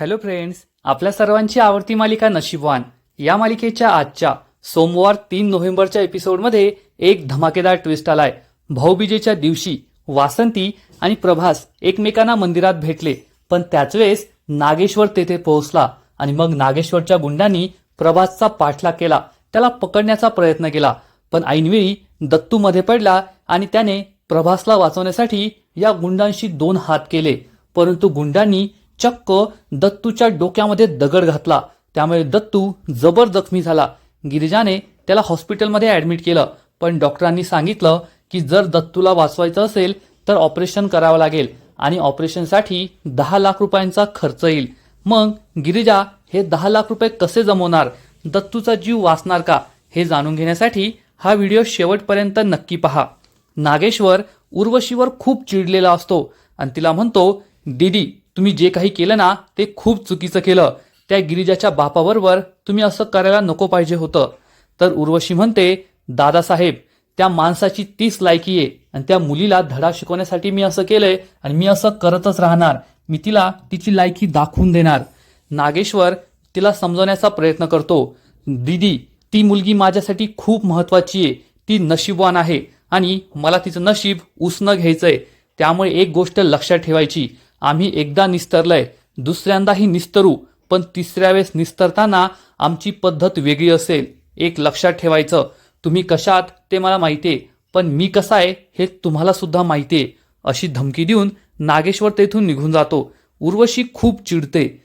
Hello friends आपल्या सर्वांची आवडती मालिका नशीबवान. या मालिकेच्या आजच्या सोमवार तीन नोव्हेंबरच्या एपिसोडमध्ये एक धमाकेदार ट्विस्ट आलाय. भाऊबीजेच्या दिवशी वासंती आणि प्रभास एकमेकांना मंदिरात भेटले. पण त्याच वेळेस नागेश्वर तेथे पोहोचला आणि मग नागेश्वरच्या गुंडांनी प्रभासचा पाठलाग केला. त्याला पकडण्याचा प्रयत्न केला. पण ऐनवेळी दत्तू मध्ये पडला आणि त्याने प्रभासला वाचवण्यासाठी या गुंडांशी दोन हात केले. परंतु गुंडांनी चक्क दत्तूच्या डोक्यामध्ये दगड घातला. त्यामुळे दत्तू जबर जखमी झाला. गिरिजाने त्याला हॉस्पिटलमध्ये ऍडमिट केलं. पण डॉक्टरांनी सांगितलं की जर दत्तूला वाचवायचं असेल तर ऑपरेशन करावं लागेल आणि ऑपरेशनसाठी दहा लाख रुपयांचा खर्च येईल. मग गिरिजा हे दहा लाख रुपये कसे जमवणार? दत्तूचा जीव वाचणार का? हे जाणून घेण्यासाठी हा व्हिडिओ शेवटपर्यंत नक्की पहा. नागेश्वर उर्वशीवर खूप चिडलेला असतो आणि तिला म्हणतो दीदी तुम्ही जे काही केलं ना ते खूप चुकीचं केलं. त्या गिरिजाच्या बापाबरोबर तुम्ही असं करायला नको पाहिजे होतं. तर उर्वशी म्हणते दादासाहेब त्या माणसाची तीच लायकी आहे आणि त्या मुलीला धडा शिकवण्यासाठी मी असं केलंय आणि मी असं करतच राहणार. मी तिला तिची लायकी दाखवून देणार. नागेश्वर तिला समजवण्याचा प्रयत्न करतो. दीदी ती मुलगी माझ्यासाठी खूप महत्वाची आहे. ती नशीबवान आहे आणि मला तिचं नशीब उसणं घ्यायचंय. त्यामुळे एक गोष्ट लक्षात ठेवायची. आम्ही एकदा निस्तरलंय दुसऱ्यांदाही निस्तरू पण तिसऱ्या वेळेस निस्तरताना आमची पद्धत वेगळी असेल. एक लक्षात ठेवायचं तुम्ही कशात ते मला माहिती आहे पण मी कसा आहे हे तुम्हाला सुद्धा आहे. अशी धमकी देऊन नागेश्वर तेथून निघून जातो. उर्वशी खूप चिडते.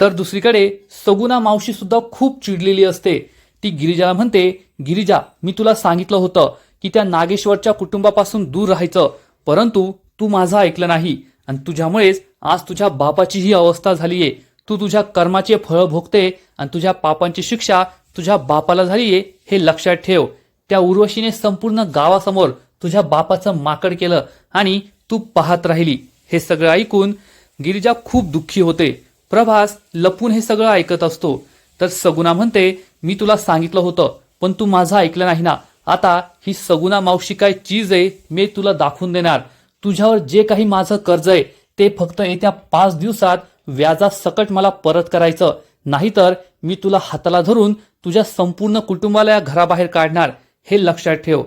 तर दुसरीकडे सगुना मावशी सुद्धा खूप चिडलेली असते. ती गिरिजाला म्हणते गिरिजा मी तुला सांगितलं होतं की त्या नागेश्वरच्या कुटुंबापासून दूर राहायचं परंतु तू माझं ऐकलं नाही. आणि तुझ्यामुळेच आज तुझ्या बापाची ही अवस्था झालीये. तू तुझ्या कर्माचे फळ भोगते आणि तुझ्या पापांची शिक्षा तुझ्या बापाला झालीये हे लक्षात ठेव. त्या उर्वशीने संपूर्ण गावासमोर तुझ्या बापाचं माकड केलं आणि तू पाहत राहिली. हे सगळं ऐकून गिरिजा खूप दुःखी होते. प्रभास लपून हे सगळं ऐकत असतो. तर सगुना म्हणते मी तुला सांगितलं होतं पण तू माझं ऐकलं नाही ना. आता ही सगुना मावशी काय चीज आहे मी तुला दाखवून देणार. तुझ्यावर जे काही माझं कर्ज आहे ते फक्त येत्या पाच दिवसात व्याजासकट मला परत करायचं. नाहीतर मी तुला हाताला धरून तुझ्या संपूर्ण कुटुंबाला या घराबाहेर काढणार हे लक्षात ठेव.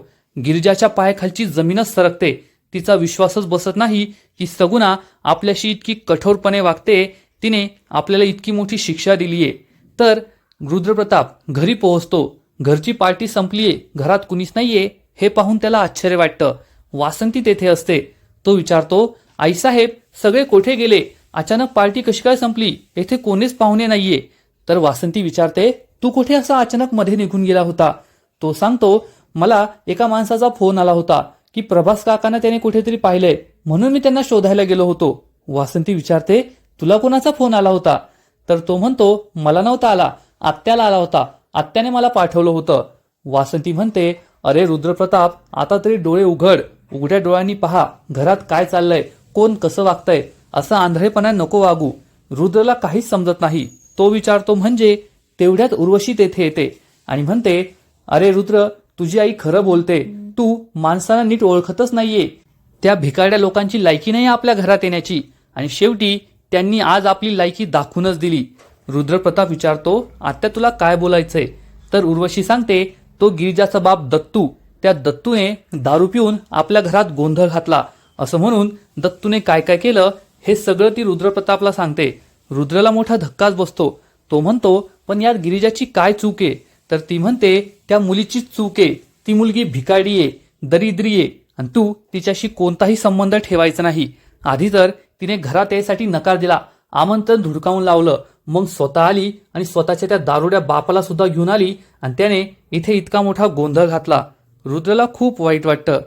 गिरिजाच्या पायाखालची जमीनच सरकते. तिचा विश्वासच बसत नाही की सगुना आपल्याशी इतकी कठोरपणे वागते तिने आपल्याला इतकी मोठी शिक्षा दिलीये. तर रुद्रप्रताप घरी पोहोचतो. घरची पार्टी संपलीये. घरात कुणीच नाहीये हे पाहून त्याला आश्चर्य वाटतं. वासंती तेथे असते. तो विचारतो आईसाहेब सगळे कोठे गेले? अचानक पार्टी कशी काय संपली? येथे कोणीच पाहुणे नाहीये. तर वासंती विचारते तू कुठे असा अचानक मध्ये निघून गेला होता? तो सांगतो मला एका माणसाचा फोन आला होता की प्रभास काकांना त्याने कुठेतरी पाहिलंय म्हणून मी त्यांना शोधायला गेलो होतो. वासंती विचारते तुला कोणाचा फोन आला होता? तर तो म्हणतो मला नव्हता आला आत्याला आला होता आत्याने मला पाठवलं होतं. वासंती म्हणते अरे रुद्रप्रताप आता तरी डोळे उघड उघड्या डोळ्यांनी पहा घरात काय चाललंय कोण कसं वागतंय असं आंधळेपणा नको वागू. रुद्रला काहीच समजत नाही. तो विचारतो म्हणजे तेवढ्यात उर्वशी तेथे येते. आणि म्हणते अरे रुद्र तुझी आई खरं बोलते. तू माणसाला नीट ओळखतच नाहीये. त्या भिकारड्या लोकांची लायकी नाही आपल्या घरात येण्याची. आणि शेवटी त्यांनी आज आपली लायकी दाखवूनच दिली. रुद्रप्रताप विचारतो आत्या तुला काय बोलायचंय? तर उर्वशी सांगते तो गिरिजाचा बाप दत्तू. त्या दत्तूने दारू पिऊन आपल्या घरात गोंधळ घातला. असं म्हणून दत्तूने काय काय केलं हे सगळं ती रुद्रप्रतापला सांगते. रुद्रला मोठा धक्काच बसतो. तो म्हणतो पण यात गिरिजाची काय चूक आहे? तर ती म्हणते त्या मुलीचीच चूक आहे. ती मुलगी भिकाडी आहे दरिद्री आहे. आणि तू तिच्याशी कोणताही संबंध ठेवायचा नाही. आधी तर तिने घरात यायसाठी नकार दिला. आमंत्रण धुडकावून लावलं. मग स्वतः आली आणि स्वतःच्या त्या दारुड्या बापाला सुद्धा घेऊन आली आणि त्याने इथे इतका मोठा गोंधळ घातला. रुद्रला खूप वाईट वाटतं.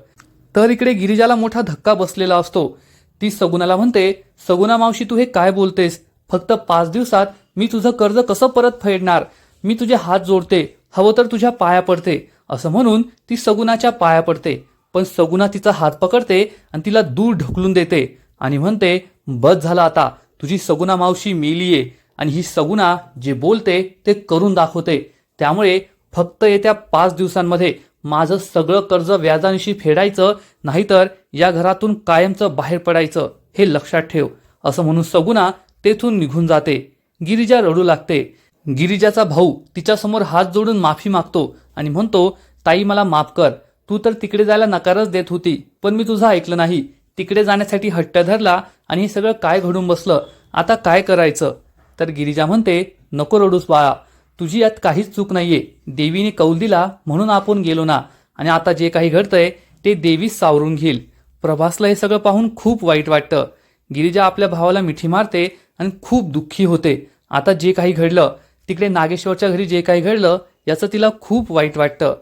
तर इकडे गिरिजाला मोठा धक्का बसलेला असतो. ती सगुणाला म्हणते सगुना मावशी तू हे काय बोलतेस? फक्त पाच दिवसात मी तुझं कर्ज कसं परत फेडणार? मी तुझे हात जोडते. हवं तर तुझ्या पाया पडते. असं म्हणून ती सगुनाच्या पाया पडते. पण सगुना तिचा हात पकडते आणि तिला दूर ढकलून देते आणि म्हणते बस झाला आता. तुझी सगुना मावशी मेलीये आणि ही सगुना जे बोलते ते करून दाखवते. त्यामुळे फक्त येत्या पाच दिवसांमध्ये माझं सगळं कर्ज व्याजानिशी फेडायचं नाहीतर या घरातून कायमचं बाहेर पडायचं हे लक्षात ठेव. असं म्हणून सगुना तेथून निघून जाते. गिरिजा रडू लागते. गिरिजाचा भाऊ तिच्यासमोर हात जोडून माफी मागतो आणि म्हणतो ताई मला माफ कर. तू तर तिकडे जायला नकारच देत होती पण मी तुझं ऐकलं नाही. तिकडे जाण्यासाठी हट्ट धरला आणि हे सगळं काय घडून बसलं? आता काय करायचं? तर गिरिजा म्हणते नको रडूस बाळा. तुझी यात काहीच चूक नाहीये. देवीने कौल दिला म्हणून आपण गेलो ना. आणि आता जे काही घडतंय ते देवी सावरून घेईल. प्रभासला हे सगळं पाहून खूप वाईट वाटतं. गिरिजा आपल्या भावाला मिठी मारते आणि खूप दुःखी होते. आता जे काही घडलं तिकडे नागेश्वरच्या घरी जे काही घडलं याचं तिला खूप वाईट वाटतं.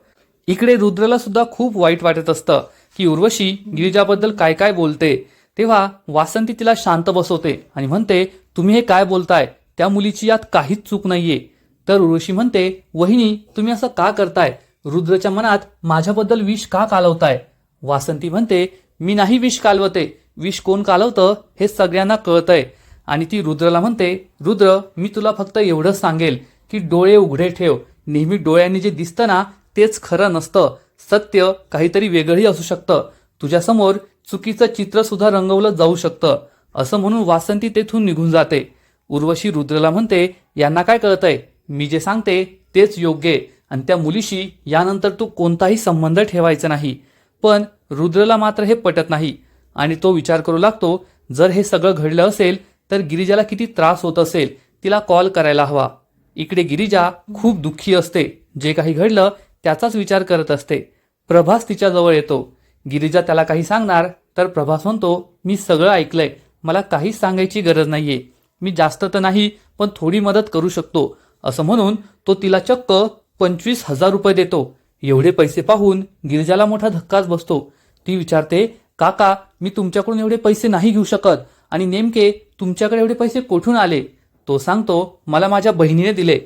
इकडे रुद्रला सुद्धा खूप वाईट वाटत असतं की उर्वशी गिरिजाबद्दल काय काय बोलते? तेव्हा वासंती तिला शांत बसवते आणि म्हणते तुम्ही हे काय बोलताय? त्या मुलीची यात काहीच चूक नाहीये. तर उर्वशी म्हणते वहिनी तुम्ही असं का करताय? रुद्रच्या मनात माझ्याबद्दल विष का कालवताय? वासंती म्हणते मी नाही विष कालवते. विष कोण कालवतं हे सगळ्यांना कळतंय. आणि ती रुद्रला म्हणते रुद्र मी तुला फक्त एवढंच सांगेल की डोळे उघडे ठेव. नेहमी डोळ्यांनी जे दिसतं ना तेच खरं नसतं. सत्य काहीतरी वेगळंही असू शकतं. तुझ्यासमोर चुकीचं चित्र सुद्धा रंगवलं जाऊ शकतं. असं म्हणून वासंती तेथून निघून जाते. उर्वशी रुद्रला म्हणते यांना काय कळतंय? मी जे सांगते तेच योग्य आहे. आणि त्या मुलीशी यानंतर तू कोणताही संबंध ठेवायचा नाही. पण रुद्रला मात्र हे पटत नाही. आणि तो विचार करू लागतो जर हे सगळं घडलं असेल तर गिरिजाला किती त्रास होत असेल तिला कॉल करायला हवा. इकडे गिरिजा खूप दुःखी असते. जे काही घडलं त्याचाच विचार करत असते. प्रभास तिच्याजवळ येतो. गिरिजा त्याला काही सांगणार तर प्रभास म्हणतो मी सगळं ऐकलंय. मला काहीच सांगायची गरज नाहीये. मी जास्त तर नाही पण थोडी मदत करू शकतो. असं म्हणून तो तिला चक्क पंचवीस हजार रुपये देतो. एवढे पैसे पाहून गिरिजाला मोठा धक्काच बसतो. ती विचारते काका मी तुमच्याकडून एवढे पैसे नाही घेऊ शकत आणि नेमके तुमच्याकडे एवढे पैसे कुठून आले? तो सांगतो मला माझ्या बहिणीने दिले.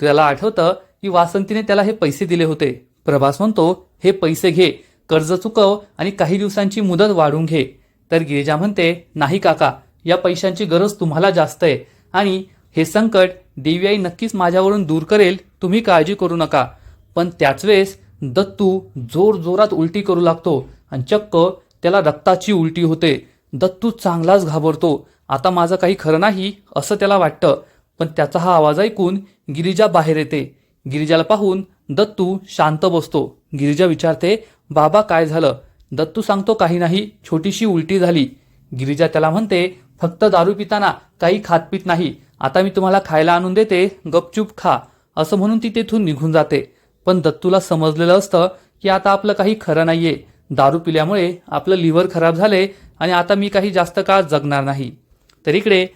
त्याला आठवतं की वासंतीने त्याला हे पैसे दिले होते. प्रभास म्हणतो हे पैसे घे कर्ज चुकव आणि काही दिवसांची मुदत वाढून घे. तर गिरिजा म्हणते नाही काका या पैशांची गरज तुम्हाला जास्त आहे आणि हे संकट देवी आई नक्कीच माझ्यावरून दूर करेल तुम्ही काळजी करू नका. पण त्याच वेळेस दत्तू जोर जोरात उलटी करू लागतो आणि चक्क त्याला रक्ताची उलटी होते. दत्तू चांगलाच घाबरतो. आता माझं काही खरं नाही असं त्याला वाटतं पण त्याचा हा आवाज ऐकून गिरिजा बाहेर येते. गिरिजाला पाहून दत्तू शांत बसतो. गिरिजा विचारते बाबा काय झालं? दत्तू सांगतो काही नाही छोटीशी उलटी झाली. गिरिजा त्याला म्हणते फक्त दारू पिताना काही खातपीत नाही. आता मी तुम्हाला खायला आणून देते गपचूप खा. असं म्हणून ती तेथून निघून जाते. पण दत्तूला समजलेलं असतं की आता आपलं काही खरं नाहीये. दारू पिल्यामुळे आपलं लिव्हर खराब झाले आणि आता मी काही जास्त काळ जगणार नाही. तर इकडे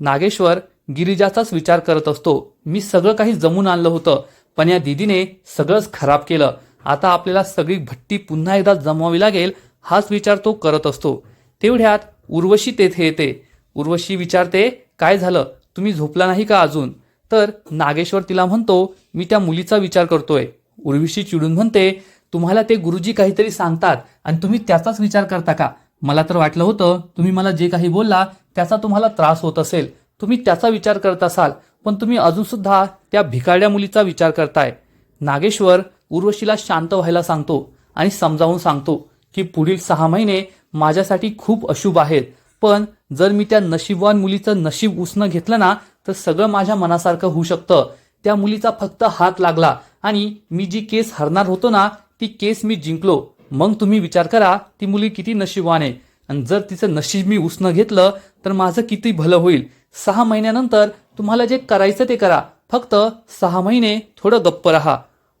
नागेश्वर गिरिजाचाच विचार करत असतो. मी सगळं काही जमून आणलं होतं पण या दिदीने सगळंच खराब केलं. आता आपल्याला सगळी भट्टी पुन्हा एकदा जमवावी लागेल हाच विचार तो करत असतो. तेवढ्यात उर्वशी तेथे येते. उर्वशी विचारते काय झालं? तुम्ही झोपला नाही का अजून? तर नागेश्वर तिला म्हणतो मी त्या मुलीचा विचार करतोय. उर्विशी चिडून म्हणते तुम्हाला ते गुरुजी काहीतरी सांगतात आणि तुम्ही त्याचाच विचार करता का? मला तर वाटलं होतं तुम्ही मला जे काही बोलला त्याचा तुम्हाला त्रास होत असेल. तुम्ही त्याचा विचार करत असाल पण तुम्ही अजून सुद्धा त्या भिकाड्या मुलीचा विचार करताय. नागेश्वर उर्वशीला शांत व्हायला सांगतो आणि समजावून सांगतो की पुढील सहा महिने माझ्यासाठी खूप अशुभ आहेत पण जर मी त्या नशीबवान मुलीचं नशीब उसणं घेतलं ना तर सगळं माझ्या मनासारखं होऊ शकतं. त्या मुलीचा फक्त हात लागला आणि मी जी केस हरणार होतो ना ती केस मी जिंकलो. मग तुम्ही विचार करा ती मुली किती नशीबवान आहे. आणि जर तिचं नशीब मी उसणं घेतलं तर माझं किती भलं होईल. सहा महिन्यानंतर तुम्हाला जे करायचं ते करा. फक्त सहा महिने थोडं गप्प राहा.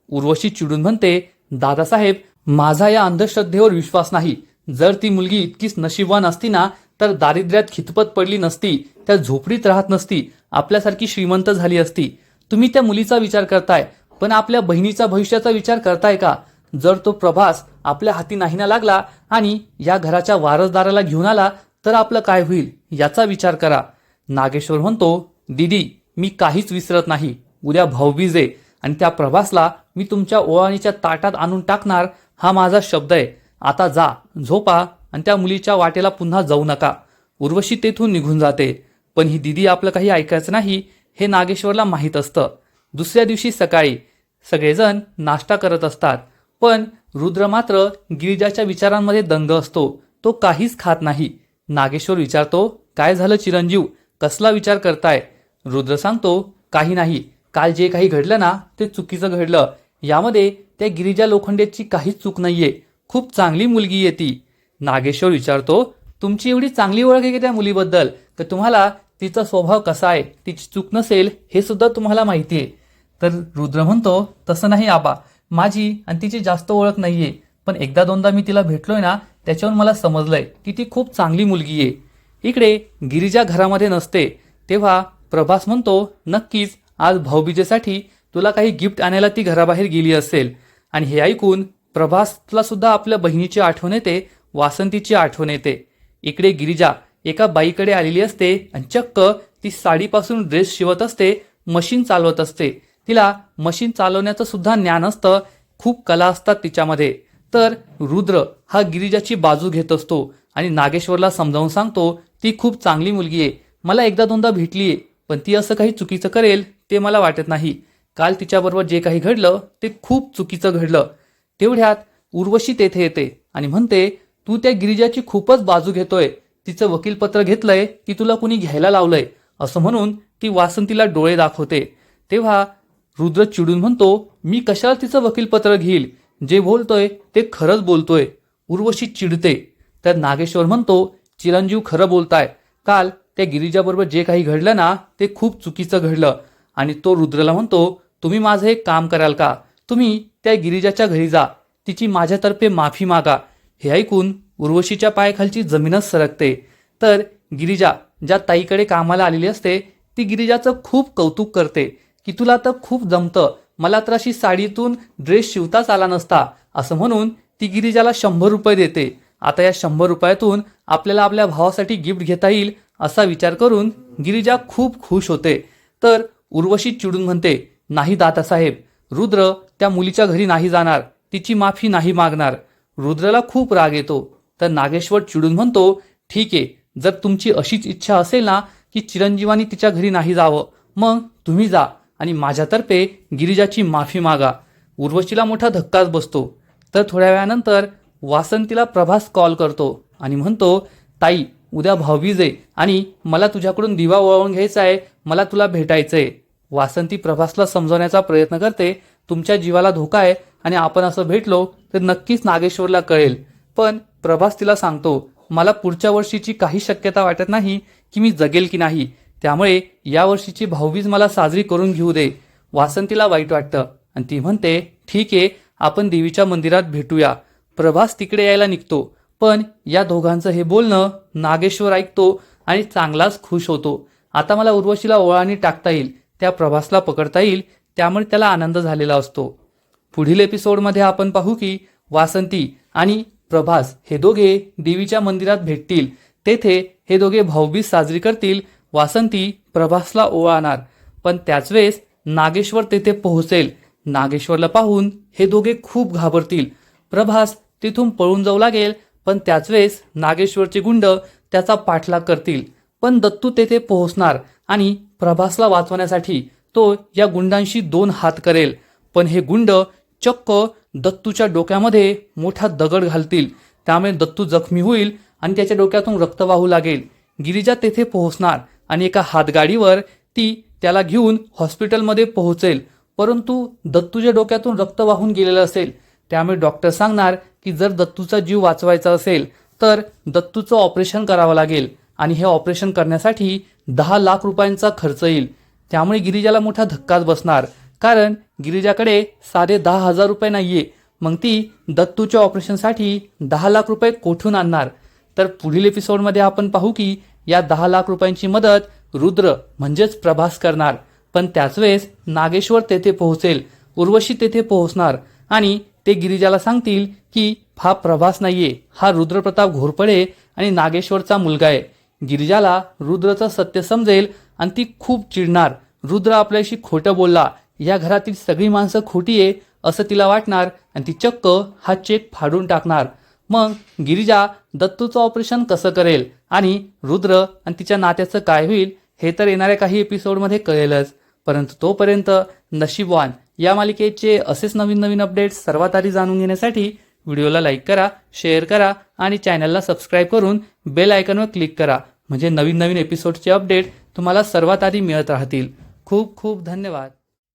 उर्वशी चिडून म्हणते दादासाहेब माझा या अंधश्रद्धेवर विश्वास नाही. जर ती मुलगी इतकीच नशीबवान असती ना तर दारिद्र्यात खितपत पडली नसती त्या झोपडीत राहत नसती आपल्यासारखी श्रीमंत झाली असती. तुम्ही त्या मुलीचा विचार करताय पण आपल्या बहिणीचा भविष्याचा विचार करताय का? जर तो प्रभास आपल्या हाती नाही ना लागला आणि या घराच्या वारसदाराला घेऊन आला तर आपलं काय होईल याचा विचार करा. नागेश्वर म्हणतो दिदी मी काहीच विसरत नाही. उद्या भाऊबीज आहे आणि त्या प्रभासला मी तुमच्या ओवाळणीच्या ताटात आणून टाकणार हा माझा शब्द आहे. आता जा झोपा आणि त्या मुलीच्या वाटेला पुन्हा जाऊ नका. उर्वशी तेथून निघून जाते. पण ही दिदी आपलं काही ऐकायचं नाही हे नागेश्वरला माहीत असतं. दुसऱ्या दिवशी सकाळी सगळेजण नाश्ता करत असतात. पण रुद्र मात्र गिरिजाच्या विचारांमध्ये दंग असतो. तो काहीच खात नाही. नागेश्वर विचारतो काय झालं चिरंजीव? कसला विचार करताय? रुद्र सांगतो काही नाही. काल जे काही घडलं ना ते चुकीचं घडलं. यामध्ये त्या गिरिजा लोखंडेची काहीच चूक नाहीये. खूप चांगली मुलगी येते नागेश्वर विचारतो तुमची एवढी चांगली ओळख आहे की त्या मुलीबद्दल? तर तुम्हाला तिचा स्वभाव कसा आहे? तिची चूक नसेल हे सुद्धा तुम्हाला माहिती आहे. तर रुद्र म्हणतो तसं नाही आबा. माझी आणि तिची जास्त ओळख नाही आहे पण एकदा दोनदा मी तिला भेटलोय ना त्याच्यावर मला समजलंय की ती खूप चांगली मुलगी आहे. इकडे गिरिजा घरामध्ये नसते. तेव्हा प्रभास म्हणतो नक्कीच आज भाऊबीजेसाठी तुला काही गिफ्ट आणायला ती घराबाहेर गेली असेल. आणि हे ऐकून प्रभासला सुद्धा आपल्या बहिणीची आठवण येते वासंतीची आठवण येते. इकडे गिरिजा एका बाईकडे आलेली असते आणि चक्क ती साडीपासून ड्रेस शिवत असते मशीन चालवत असते. तिला मशीन चालवण्याचं सुद्धा ज्ञान असतं. खूप कला असतात तिच्यामध्ये. तर रुद्र हा गिरिजाची बाजू घेत असतो आणि नागेश्वरला समजावून सांगतो ती खूप चांगली मुलगी आहे. मला एकदा दोनदा भेटलीये पण ती असं काही चुकीचं करेल ते मला वाटत नाही. काल तिच्याबरोबर जे काही घडलं ते खूप चुकीचं घडलं. तेवढ्यात उर्वशी तेथे येते आणि म्हणते तू त्या गिरिजाची खूपच बाजू घेतोय. तिचं वकीलपत्र घेतलंय की तुला कुणी घ्यायला लावलंय. असं म्हणून ती वासंतीला डोळे दाखवते. तेव्हा रुद्र चिडून म्हणतो मी कशाला तिचं वकीलपत्र घेईल? जे बोलतोय ते खरंच बोलतोय. उर्वशी चिडते. तर नागेश्वर म्हणतो चिरंजीव खरं बोलताय. काल त्या गिरिजाबरोबर जे काही घडलं ना ते खूप चुकीचं घडलं. आणि तो रुद्रला म्हणतो तुम्ही माझं एक काम कराल का? तुम्ही त्या गिरिजाच्या घरी जा. तिची माझ्यातर्फे माफी मागा. हे ऐकून उर्वशीच्या पायाखालची जमीनच सरकते. तर गिरिजा ज्या ताईकडे कामाला आलेली असते ती गिरिजाचं खूप कौतुक करते की तुला तर खूप जमतं मला तर अशी साडीतून ड्रेस शिवताच आला नसता असं म्हणून ती गिरिजाला शंभर रुपये देते. आता या शंभर रुपयातून आपल्याला आपल्या भावासाठी गिफ्ट घेता येईल असा विचार करून गिरिजा खूप खुश होते. तर उर्वशी चिडून म्हणते नाही दातासाहेब रुद्र त्या मुलीच्या घरी नाही जाणार तिची माफी नाही मागणार. रुद्रला खूप राग येतो. तर नागेश्वर चिडून म्हणतो ठीक आहे जर तुमची अशीच इच्छा असेल ना की चिरंजीवानी तिच्या घरी नाही जावं मग तुम्ही जा आणि माझ्यातर्फे गिरिजाची माफी मागा. उर्वशीला मोठा धक्काच बसतो. तर थोड्या वेळानंतर वासंतीला प्रभास कॉल करतो आणि म्हणतो ताई उद्या भाऊबीज आहे आणि मला तुझ्याकडून दिवा वळवून घ्यायचा आहे मला तुला भेटायचं आहे वासंती प्रभासला समजवण्याचा प्रयत्न करते तुमच्या जीवाला धोका आहे आणि आपण असं भेटलो तर नक्कीच नागेश्वरला कळेल. पण प्रभास तिला सांगतो मला पुढच्या वर्षीची काही शक्यता वाटत नाही की मी जगेल की नाही. त्यामुळे या वर्षीची भाऊबीज मला साजरी करून घेऊ दे. वासंतीला वाईट वाटतं आणि ती म्हणते ठीक आहे आपण देवीच्या मंदिरात भेटूया. प्रभास तिकडे यायला निघतो. पण या दोघांचं हे बोलणं नागेश्वर ऐकतो आणि चांगलाच खुश होतो. आता मला उर्वशीला ओळाने टाकता येईल त्या प्रभासला पकडता येईल त्यामुळे त्याला आनंद झालेला असतो. पुढील एपिसोडमध्ये आपण पाहू की वासंती आणि प्रभास हे दोघे देवीच्या मंदिरात भेटतील. तेथे हे दोघे भाऊबीज साजरी करतील. वासंती प्रभासला ओवाळणार. पण त्याच वेळेस नागेश्वर तेथे पोहोचेल. नागेश्वरला पाहून हे दोघे खूप घाबरतील. प्रभास तिथून पळून जाऊ लागेल पण त्याच वेळेस नागेश्वरचे गुंड त्याचा पाठलाग करतील. पण दत्तू तेथे पोहोचणार आणि प्रभासला वाचवण्यासाठी तो या गुंडांशी दोन हात करेल. पण हे गुंड चक्क दत्तूच्या डोक्यामध्ये मोठा दगड घालतील. त्यामुळे दत्तू जखमी होईल आणि त्याच्या डोक्यातून रक्त वाहू लागेल. गिरिजा तेथे पोहोचणार आणि एका हातगाडीवर ती त्याला घेऊन हॉस्पिटलमध्ये पोहोचेल. परंतु दत्तूच्या डोक्यातून रक्त वाहून गेलेलं असेल. त्यामुळे डॉक्टर सांगणार की जर दत्तूचा जीव वाचवायचा असेल तर दत्तूचं ऑपरेशन करावं लागेल आणि हे ऑपरेशन करण्यासाठी दहा लाख रुपयांचा खर्च येईल. त्यामुळे गिरिजाला मोठा धक्काच बसणार. कारण गिरिजाकडे साडे दहा हजार रुपये नाहीये. मग ती दत्तूच्या ऑपरेशनसाठी दहा लाख रुपये कोठून आणणार? तर पुढील एपिसोडमध्ये आपण पाहू की या दहा लाख रुपयांची मदत रुद्र म्हणजेच प्रभास करणार. पण त्याच वेळेस नागेश्वर तेथे पोहोचेल. उर्वशी तेथे पोहोचणार. आणि ते गिरिजाला सांगतील की हा प्रभास नाहीये. हा रुद्रप्रताप घोरपडे आणि नागेश्वरचा मुलगा आहे. गिरिजाला रुद्रचं सत्य समजेल आणि ती खूप चिडणार. रुद्र आपल्याशी खोटं बोलला. या घरातील सगळी माणसं खोटी आहे असं तिला वाटणार आणि ती चक्क हा चेक फाडून टाकणार. मग गिरिजा दत्तूचं ऑपरेशन कसं करेल आणि रुद्र आणि तिच्या नात्याचं काय होईल हे तर येणाऱ्या काही एपिसोडमध्ये कळेलच. परंतु तोपर्यंत नशीबवान या मालिकेचे असेच नवीन नवीन अपडेट्स सर्वात आधी जाणून घेण्यासाठी व्हिडिओला लाईक करा शेअर करा आणि चॅनलला सबस्क्राईब करून बेल आयकनवर क्लिक करा म्हणजे नवीन नवीन एपिसोडचे अपडेट तुम्हाला सर्वात आधी मिळत राहतील. खूप खूप धन्यवाद.